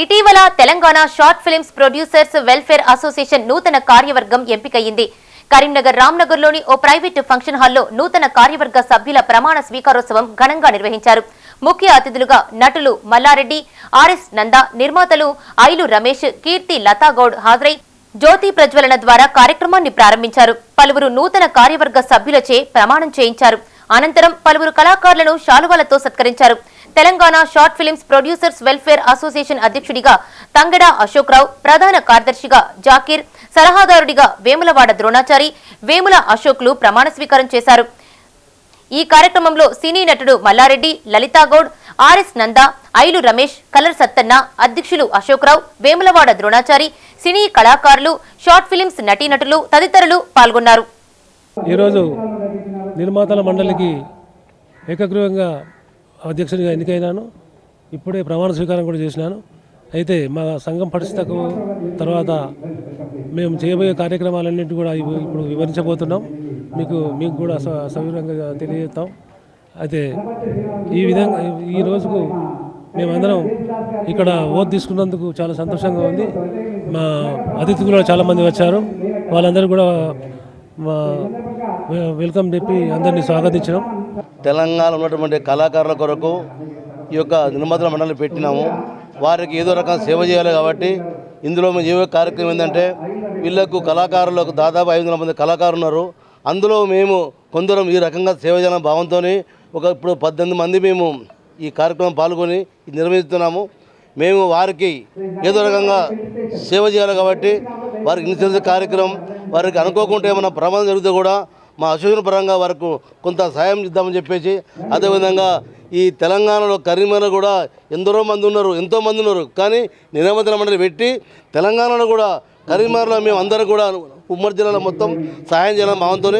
ఇటీవల Telangana short films producers welfare association నూతన కార్యవర్గం ఎంపికయింది. కరీంనగర్ రామ్నగర్లోని ఓ ప్రైవేటు ఫంక్షన్ హాల్లో నూతన కార్యవర్గ సభ్యుల ప్రమాణ స్వీకారోత్సవం ఘనంగా నిర్వహించారు. ముఖ్య అతిథులుగా నటులు మల్లారెడ్డి ఆర్ఎస్ నంద నిర్మాతలు ఐలు రమేష్ కీర్తి లతాగౌడ్ హాజరై జ్యోతి ప్రజ్వలన ద్వారా కార్యక్రమాన్ని ప్రారంభించారు. పలువురు నూతన కార్యవర్గ సభ్యులచే ప్రమాణం చేయించారు. అనంతరం పలువురు కళాకారులను శాలువాలతో సత్కరించారు. Telangana short films producers welfare association అధ్యక్షుడిగా తంగడ అశోక్రావు ప్రధాన కార్యదర్శిగా జాకీర్ సలహాదారుడిగా వేములవాడ ద్రోణాచారి వేముల అశోక్లు ప్రమాణ స్వీకారం చేశారు. ఈ కార్యక్రమంలో సినీ నటుడు మల్లారెడ్డి లలితాగౌడ్ ఆర్ఎస్ నంద ఐలు రమేష్ కలర్ సత్తన్న అధ్యక్షులు అశోక్రావు వేములవాడ ద్రోణాచారి సినీ కళాకారులు షార్ట్ ఫిలిమ్స్ నటీనటులు తదితరులు పాల్గొన్నారు. ఈరోజు నిర్మాతల మండలికి ఏకగ్రీవంగా అధ్యక్షుడిగా ఎన్నికైనాను. ఇప్పుడే ప్రమాణ స్వీకారం కూడా చేసినాను. అయితే మా సంఘం పరిస్థితులకు తర్వాత మేము చేయబోయే కార్యక్రమాలన్నింటి కూడా ఇప్పుడు వివరించబోతున్నాం. మీకు మీకు కూడా స- సవివరంగా తెలియజేస్తాం. అయితే ఈ విధంగా ఈ రోజుకు మేమందరం ఇక్కడ ఓట్ తీసుకున్నందుకు చాలా సంతోషంగా ఉంది. మా అతిథులు కూడా చాలామంది వచ్చారు. వాళ్ళందరూ కూడా మా వెల్కమ్ చెప్పి అందరినీ స్వాగతించడం తెలంగాణ ఉన్నటువంటి కళాకారుల కొరకు ఈ యొక్క నిర్మాతల మండలి పెట్టినాము. వారికి ఏదో రకం సేవ చేయాలి కాబట్టి ఇందులో మేము ఏ కార్యక్రమం ఏంటంటే వీళ్ళకు కళాకారులకు దాదాపు ఐదు వందల మంది కళాకారులు ఉన్నారు. అందులో మేము కొందరం ఈ రకంగా సేవ చేయాలని భావంతో ఒక ఇప్పుడు పద్దెనిమిది మంది మేము ఈ కార్యక్రమం పాల్గొని నిర్వహిస్తున్నాము. మేము వారికి ఏదో రకంగా సేవ చేయాలి కాబట్టి వారికి ఇన్సూరెన్స్ కార్యక్రమం వారికి అనుకోకుండా ఏమైనా ప్రమాదం జరిగితే కూడా మా అసోసియేషన్ పరంగా వరకు కొంత సాయం ఇద్దామని చెప్పేసి అదేవిధంగా ఈ తెలంగాణలో కరీంనగర్ కూడా ఎందరో మంది ఉన్నారు ఎంతో మంది ఉన్నారు. కానీ నియామతుల మండలి పెట్టి తెలంగాణలో కూడా కరీంనగర్లో మేము అందరం కూడా ఉమ్మడి జిల్లాలో మొత్తం సహాయం చేయాలని భావంతో